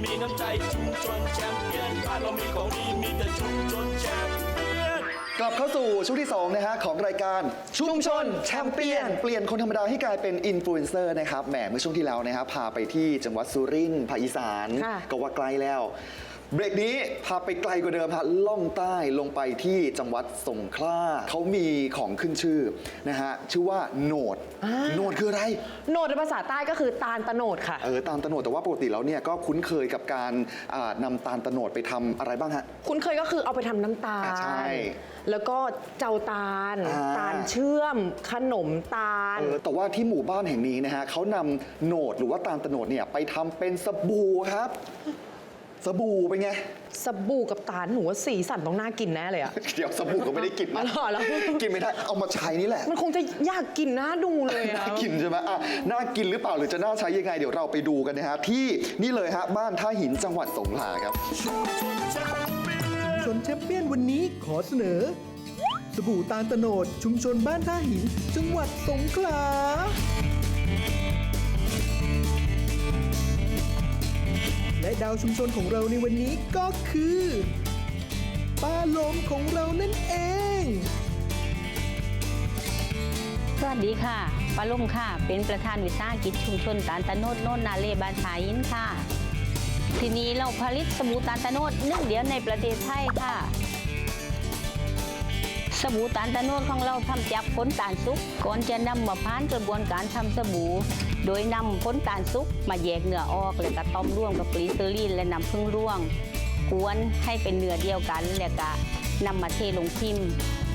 มีน้ำใจชุมชนแชมเปี้ยนบ้านเรามีของดีมีแต่ชุมชนแชมเปี้ยน กลับเข้าสู่ช่วงที่2นะฮะของรายการชุมชนแชมเปี้ยน เปลี่ยนคนธรรมดาให้กลายเป็นอินฟลูเอนเซอร์นะครับแหมเมื่อช่วงที่แล้วนะครับพาไปที่จังหวัดสุรินทร์ภาคอีสานค่ะก็ว่าไกลแล้ว เบรกนี้พาไปไกลกว่าเดิมฮะล่องใต้ลงไปที่จังหวัดสงขลาเขามีของขึ้นชื่อนะฮะชื่อว่าโหนดโหนดคืออะไรโนดในภาษาใต้ก็คือตาลตะโนดค่ะ เออตาลตะโนดแต่ว่าปกติแล้วเนี่ยก็คุ้นเคยกับการอ่านำตาลตะโนดไปทำอะไรบ้างฮะ คุ้นเคยก็คือเอาไปทำน้ำตาล อะใช่แล้วก็เจ้าตาล อ่า ตาลเชื่อม ขนมตาล เออแต่ว่าที่หมู่บ้านแห่งนี้นะฮะเขานำโหนดหรือว่าตาลตะโนดเนี่ยไปทำเป็นสบู่ครับ สบู่เป็นไง สบู่กับตาลหนูว่าสีสันต้องน่ากินแน่เลยอะ เดี๋ยวสบู่ก็ไม่ได้กินอ๋อนะเหรอแล้วกินไม่ได้เอามาใช้นี่แหละ มันคงจะยากกินน่าดูเลยอะ น่ากินใช่ไหมอะน่ากินหรือเปล่าหรือจะน่าใช้ยังไงเดี๋ยวเราไปดูกันนะฮะที่นี่เลยฮะบ้านท่าหินจังหวัดสงขลาครับชนแชมเปี้ยนวันนี้ขอเสนอ สบู่ตาลตะโนด ชุมชนบ้านท่าหิน จังหวัดสงขลา และดาวชุมชนของเราในวันนี้ก็คือ ป้าลมของเรานั่นเอง สวัสดีค่ะปาลมค่ะ เป็นประธานวิสาหกิจชุมชนตานตะโนดโนนนาเลบานชายินค่ะ ทีนี้เราผลิตสบู่ตานตะโนดหนึ่งเดียวในประเทศไทยค่ะ สบู่ตาลตะโนดของเราทำจากผลตาลสุกก่อนจะนำมาผ่านกระบวนการทำสบู่โดยนำผลตาลสุกมาแยกเนื้อออกแล้วก็ต้มร่วมกับกลีเซอรีนและน้ำผึ้งร่วงกวนให้เป็นเนื้อเดียวกันแล้วก็นำมาเทลงพิมพ์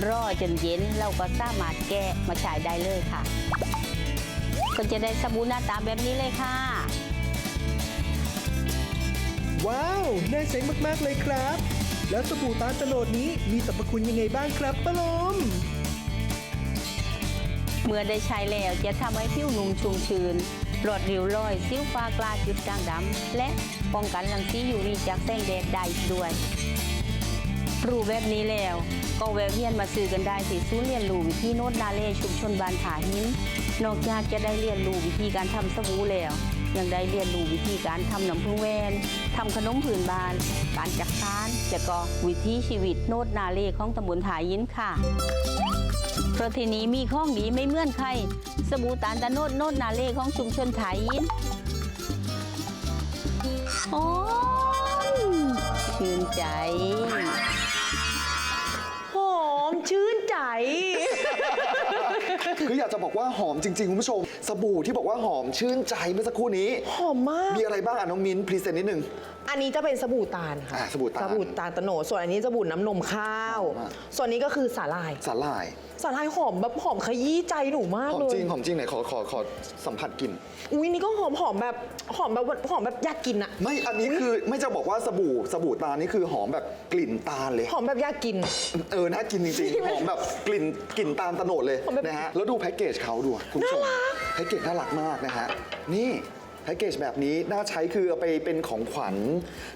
รอจนเย็นเราก็สามารถแกะมาใช้ได้เลยค่ะ ก็จะได้สบู่หน้าตาแบบนี้เลยค่ะ ว้าว น่าใช้มาก ๆ เลยครับ แล้วสบู่ตาตโนดนี้มีสรรพคุณยังไงบ้างครับป้าลม เมื่อได้ใช้แล้วจะทำให้ผิวนุ่มชุ่มชื้นลดริ้วรอยซิ้วฟ้ากลาจุดด่างดำและป้องกันรังสี UV จากแสงแดดได้ด้วย รู้แบบนี้แล้ว ก็แวะเวียนมาซื้อกันได้ที่ศูนย์เรียนรู้วิธีโนดนาเล่ชุมชนบานผาหินนอกจากจะได้เรียนรู้วิธีการทำสบู่แล้วยังได้เรียนรู้วิธีการทำน้ำพึ่งแวนทำขนมผืนบาน การจักสานและก็วิถีชีวิตโนดนาเล่ของตำบลผาหินค่ะเพราะที่นี้มีข้องดีไม่เมื่อนใครสบู่ตาลตะโนดโนดนาเล่ของชุมชนไทยยินหอมชื่นใจากจะบอกว่าหอมจริงๆคุณผู้ชม สบู่ที่บอกว่าหอมชื่นใจเมื่อสักครู่นี้ หอมมาก มีอะไรบ้างอะน้องมิ้นพรีเซนต์นิดนึง อันนี้จะเป็นสบู่ตาลค่ะอ่าสบู่ตาล สบู่ตาลตะโนดส่วนอันนี้สบู่น้ำนมข้าวหอมมากส่วนนี้ก็คือสาหร่ายสาหร่ายสาหร่ายหอมแบบหอมขยี้ใจหนูมากหอมเลยจริงหอมจริงไหนขอขอขอสัมผัสกลิ่น อุ้ยนี่ก็หอมหอมแบบหอมแบบหอมแบบอยากกินอะไม่ อันนี้คือไม่จะบอกว่าสบู่สบู่ตาลนี่คือหอมแบบกลิ่นตาลเลย หอมแบบอยากกิน เออน่ากินจริงๆ หอมแบบกลิ่นกลิ่นตาลตะโนดเลยหอมแบบนะฮะ แล้วดูแพ็กเกจเขาดูคุณผู้ชมน่ารักแพ็กเกจน่ารักมากนะฮะ นี่ แพ็กเกจแบบนี้น่าใช้คือเอาไปเป็นของขวัญ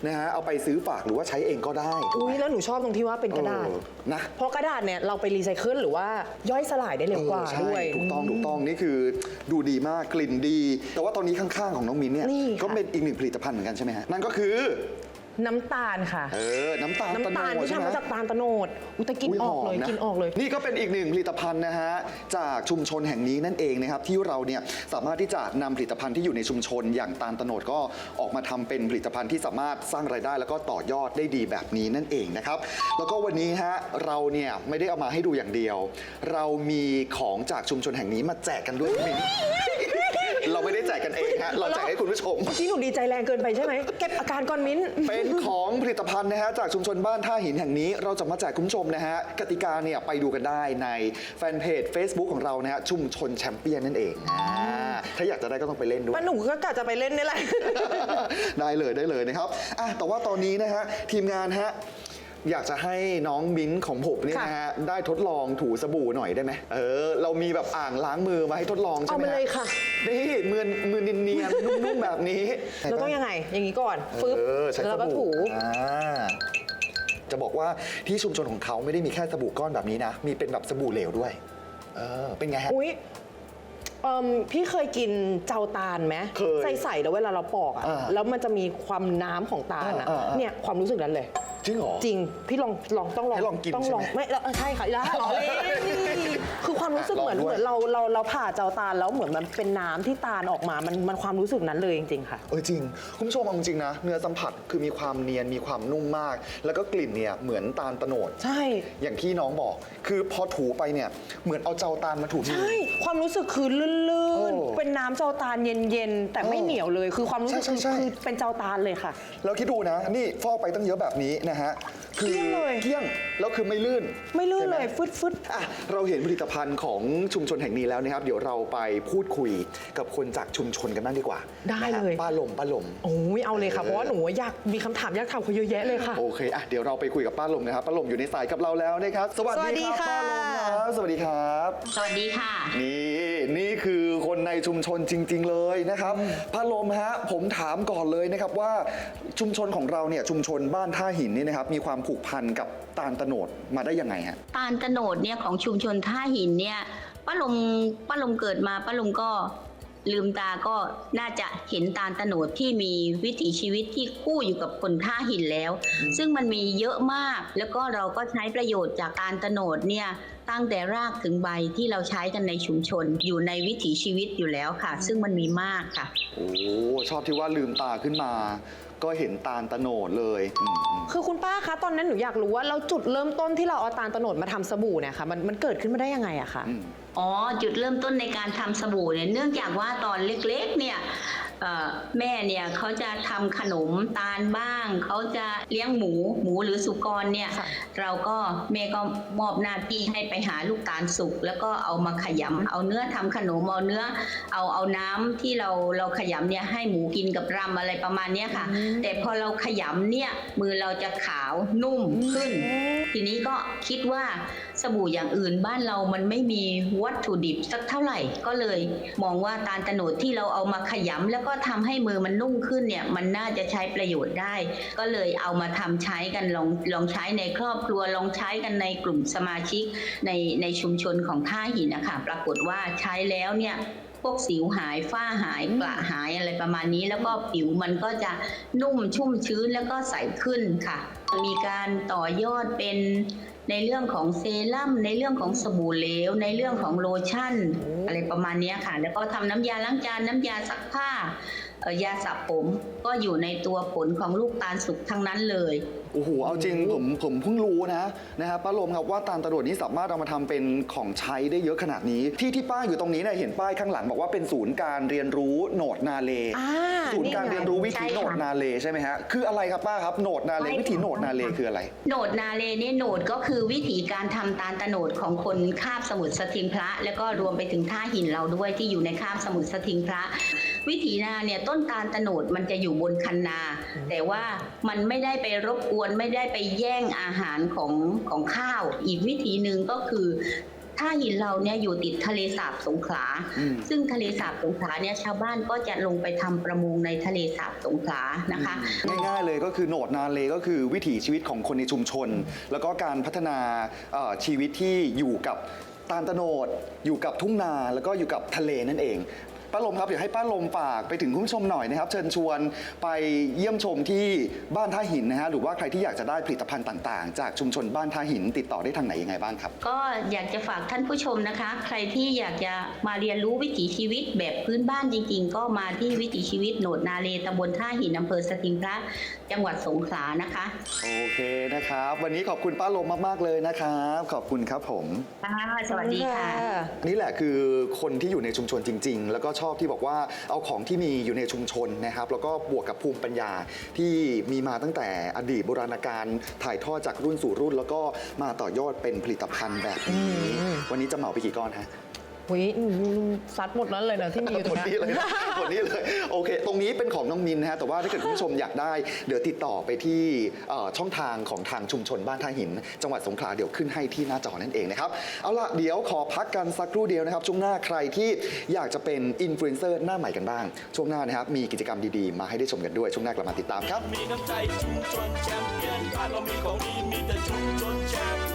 นะฮะเอาไปซื้อฝากหรือว่าใช้เองก็ได้ อุ้ยแล้วหนูชอบตรงที่ว่าเป็นกระดาษ เออนะ เพราะกระดาษเนี่ยเราไปรีไซเคิลหรือว่าย่อยสลายได้เร็วกว่าเออใช่ด้วย ถูกต้องถูกต้องนี่คือดูดีมากกลิ่นดี แต่ว่าตอนนี้ข้างๆของน้องมินเนี่ยนี่ค่ะ ก็เป็นอีกหนึ่งผลิตภัณฑ์เหมือนกันใช่ไหมฮะนั่นก็คือ น้ำตาลค่ะ เออ น้ำตาลน้ำตาลโดที่ใช่ไหม ทำมาจากตาลตะโนดอุยแต่กินยออกเลยหมะกินออกเลย นี่ก็เป็นอีกหนึ่งผลิตภัณฑ์นะฮะจากชุมชนแห่งนี้นั่นเองนะครับที่เราเนี่ยสามารถที่จะนำผลิตภัณฑ์ที่อยู่ในชุมชน อย่างตาลตะโนดก็ออกมาทำเป็นผลิตภัณฑ์ที่สามารถสร้างรายได้แล้วก็ต่อยอดได้ดีแบบนี้นั่นเองนะครับแล้วก็วันนี้ฮะเราเนี่ยไม่ได้เอามาให้ดูอย่างเดียว เรามีของจากชุมชนแห่งนี้มาแจกกันด้วยมิ้น เราไม่ได้แจกกันเองฮะเราแจกให้คุณผู้ชม เมื่อกี้หนูดีใจแรงเกินไปใช่ไหมเก็บอาการก่อนมิ้น เป็นของผลิตภัณฑ์นะฮะจากชุมชนบ้านท่าหินแห่งนี้ เราจะมาแจกคุณผู้ชมนะฮะกติกาเนี่ยไปดูกันได้ในแฟนเพจ Facebook ของเรานะฮะชุมชนแชมเปี้ยนนั่นเองอ่าถ้าอยากจะได้ก็ต้องไปเล่นด้วย ป้าหนูก็กะจะไปเล่นนี่แหละ ได้เลยได้เลยนะครับอะแต่ว่าตอนนี้นะฮะทีมงานฮะ อยากจะให้น้องมิ้นท์ของผมเนี่ยนะฮะได้ทดลองถูสบู่หน่อยได้ไหมเออ เรามีแบบอ่างล้างมือมาให้ทดลองใช่ไหมเอามาเลยค่ะนี่มือมือเนียนๆนุ่มๆแบบนี้เราต้องยังไง อย่างนี้ก่อนฟึบเออใช้แล้วสก็ถูบู่อ่าจะบอกว่าที่ชุมชนของเขาไม่ได้มีแค่สบู่ก้อนแบบนี้นะ มีเป็นแบบสบู่เหลวด้วย เออ เป็นไงฮะ อุ้ยเอิ่มพี่เคยกินเจ้าตาลไหมเคยใส่ๆแล้วเวลาเราปอกอะอ่าแล้วมันจะมีความน้ำของตาลอะอ่าอ่าอ่าเนี่ยความรู้สึกนั้นเลย จริงเหรอ จริง พี่ลองลองต้องลองให้ลองกินต้องลองใช่ไหม ไม่แล้วใช่ค่ะแล้วลองเลย คือความรู้สึกอะเหมือนลองด้วย เหมือนเราเราเราผ่าเจ้าตาลแล้วเหมือนมันเป็นน้ำที่ตาลออกมา มันมันความรู้สึกนั้นเลยจริง ๆ ค่ะ เออจริงคุณผู้ชมเอาจริงๆนะ เนื้อสัมผัสคือมีความเนียนมีความนุ่มมาก แล้วก็กลิ่นเนี่ยเหมือนตาลตะโนด ใช่ อย่างที่น้องบอก คือพอถูไปเนี่ย เหมือนเอาเจ้าตาลมาถูมือ ใช่ ความรู้สึกคือลื่โอ้นๆเป็นน้ำเจ้าตาลเย็นๆ แต่ไม่โอ้เหนียวเลย คือความรู้สึกใช่คือใช่ใช่ คือเป็นเจ้าตาลเลยค่ะ แล้วคิดดูนะ นี่ฟอกไปตั้งเยอะแบบนี้นะฮะ คืเกลี้ยงเลยเกลี้ยงแล้วคือไม่ลื่นไม่ลื่นใช่หเลยฟึดฟึด อะเราเห็นผลิตภัณฑ์ของชุมชนแห่งนี้แล้วนะครับ เดี๋ยวเราไปพูดคุยกับคนจากชุมชนกันบ้างดีกว่าได้นะฮะเลย ป้าลมป้าลม โอ้ยเอาเลยค่ะเพราะว่าหนูอยากมีคำถามอยากถามเขาเยอะแยะเลยค่ะ โอเคอะเดี๋ยวเราไปคุยกับป้าลมนะครับ ป้าลมอยู่ในสายกับเราแล้วนะครับ สวัสสวัสดีดีครับค่ะ ป้าลมครับ สวัสดีครับ สวัสดีค่ะ นี่นี่คือคนในชุมชนจริง ๆ เลยนะครับป้าลมฮะผมถามก่อนเลยนะครับว่าชุมชนของเราเนี่ยชุมชนบ้านท่าหินนี่นะครับมีความผูกพันกับตาลตะโนดมาได้ยังไงฮะตาลตะโนดเนี่ยของชุมชนท่าหินเนี่ยป้าลมป้าลมเกิดมาป้าลมก็ลืมตาก็น่าจะเห็นตาลตะโนดที่มีวิถีชีวิตที่คู่อยู่กับคนท่าหินแล้ว ซึ่งมันมีเยอะมากแล้วก็เราก็ใช้ประโยชน์จากตาลตะโนดเนี่ย ตั้งแต่รากถึงใบที่เราใช้กันในชุมชน อยู่ในวิถีชีวิตอยู่แล้วค่ะ ซึ่งมันมีมากค่ะ โอ้ชอบที่ว่าลืมตาขึ้นมา ก็เห็นตาลตะโนดเลยอืมอืมคือคุณป้าคะตอนนั้นหนูอยากรู้ว่าเราจุดเริ่มต้นที่เราเอาตาลตะโนดมาทำสบู่เนี่ยค่ะมันมันเกิดขึ้นมาได้ยังไงอะคะ อืม อ๋อจุดเริ่มต้นในการทำสบู่เนี่ยเนื่องจากว่าตอนเล็กๆเนี่ยเอ่อ แม่เนี่ยเขาจะทำขนมตาลบ้าง เขาจะเลี้ยงหมูหมูหรือสุกรเนี่ยค่ะเราก็แม่ก็มอบหน้าที่ให้ไปหาลูกตาลสุก แล้วก็เอามาขยำเอาเนื้อทำขนมเอาเนื้อ เอาเอาน้ำที่เราเราขยำเนี่ยให้หมูกินกับรำอะไรประมาณเนี้ยค่ะ แต่พอเราขยำเนี่ยมือเราจะขาวนุ่มขึ้น ทีนี้ก็คิดว่าสบู่อย่างอื่นบ้านเรามันไม่มีวัตถุดิบสักเท่าไหร่ก็เลย มองว่าตาลตะโนดที่เราเอามาขยำแล้วก็็ทำให้มือมันนุ่มขึ้นเนี่ยมันน่าจะใช้ประโยชน์ได้ ก็เลยเอามาทำใช้กันลองลองใช้ในครอบครัวลองใช้กันในกลุ่มสมาชิกในในชุมชนของท่าหินนะคะปรากฏว่าใช้แล้วเนี่ยพวกสิวหายฝ้าหายกระหายอะไรประมาณนี้ แล้วก็ผิวมันก็จะนุ่มชุ่มชื้นแล้วก็ใสขึ้นค่ะ มีการต่อยอดเป็น ในเรื่องของเซรั่มในเรื่องของสบู่เหลว ในเรื่องของโลชั่น อะไรประมาณนี้ค่ะ แล้วก็ทำน้ำยาล้างจานน้ำยาซักผ้ายาสระผม ก็อยู่ในตัวผลของลูกตาลสุกทั้งนั้นเลย โอ้โห เอาจริงผมผมเพิ่งรู้นะนะครับป้าลมครับว่าตาลตะโนดนี้สามารถเอามาทำเป็นของใช้ได้เยอะขนาดนี้ ที่ที่ป้ายอยู่ตรงนี้เนี่ยเห็นป้ายข้างหลังบอกว่าเป็นศูนย์การเรียนรู้โหนดนาเลอ่าศูนย์การนี่ไงเรียนรู้วิถีใช่ค่ะโหนดนาเลใช่ไหมฮะ คืออะไรครับป้าครับโหนดนาเลไม่วิถีโหนดนาเลคืออะไร โหนดนาเลเนี่ยโหนดก็คือวิธีการทำตาลตะโหนดของคนคาบสมุทรสถิงพระ แล้วก็รวมไปถึงท่าหินเราด้วยที่อยู่ในคาบสมุทรสถิงพระ วิถีนาเนี่ยต้นตาลตะโหนดมันจะอยู่บนคันนา แต่ว่ามันไม่ได้ไปรบกวนไม่ได้ไปแย่งอาหารของของข้าว อีกวิธีหนึ่งก็คือท่าหินเราเนี่ยอยู่ติดทะเลสาบสงขลาอืมซึ่งทะเลสาบสงขลาเนี่ยชาวบ้านก็จะลงไปทำประมงในทะเลสาบสงขลานะคะ ง่ายๆเลยก็คือโหนดนาเลก็คือวิถีชีวิตของคนในชุมชน แล้วก็การพัฒนาเอ่อชีวิตที่อยู่กับตาลตะโนดอยู่กับทุ่งนาแล้วก็อยู่กับทะเลนั่นเอง ป้าลมครับเดี๋ยวให้ป้าลมฝากไปถึงคุณผู้ชมหน่อยนะครับ เชิญชวนไปเยี่ยมชมที่บ้านท่าหินนะฮะหรือว่าใครที่อยากจะได้ผลิตภัณฑ์ต่างๆ จากชุมชนบ้านท่าหินติดต่อได้ทางไหนยังไงบ้างครับ ก็อยากจะฝากท่านผู้ชมนะคะ ใครที่อยากจะมาเรียนรู้วิถีชีวิตแบบพื้นบ้านจริง ๆ ก็มาที่วิถีชีวิตโหนดนาเลตำบลท่าหินอำเภอสถิงพระจังหวัดสงขลานะคะ โอเคนะครับ วันนี้ขอบคุณป้าลมมากๆเลยนะครับ ขอบคุณครับผม ค่ะ สวัสดีค่ะ นี่แหละคือคนที่อยู่ในชุมชนจริง ๆ แล้วก็ชอบที่บอกว่าเอาของที่มีอยู่ในชุมชนนะครับ แล้วก็บวกกับภูมิปัญญาที่มีมาตั้งแต่อดีตโบราณกาลถ่ายทอดจากรุ่นสู่รุ่น แล้วก็มาต่อยอดเป็นผลิตภัณฑ์แบบนี้วันนี้จะเหมาไปกี่ก้อนฮะ หุยซัดหมดนั้นเลยนะที่มีอยู่ตหรมงดเนี้นี้ เลยยหมดนี้เลย โอเค ตรงนี้เป็นของน้องมินนะฮะ แต่ว่าถ้าเกิดคุณผู้ชมอยากได้ เดี๋ยวติดต่อไปที่เอ่อช่องทางของทางชุมชนบ้านท่าหิน จังหวัดสงขลา เดี๋ยวขึ้นให้ที่หน้าจอนั่นเองนะครับ เอาล่ะ เดี๋ยวขอพักกันสักครู่เดียวนะครับ ช่วงหน้าใครที่อยากจะเป็นอินฟลูเอนเซอร์หน้าใหม่กันบ้าง ช่วงหน้านะครับ มีกิจกรรมดีๆ มาให้ได้ชมกันด้วย ช่วงหน้ากลับมาติดตามครับ มีน้ำใจชุมชนแชมเปี้ยนบ้านเรามีของดีมีแต่ชุมชนแชมเปี้ยน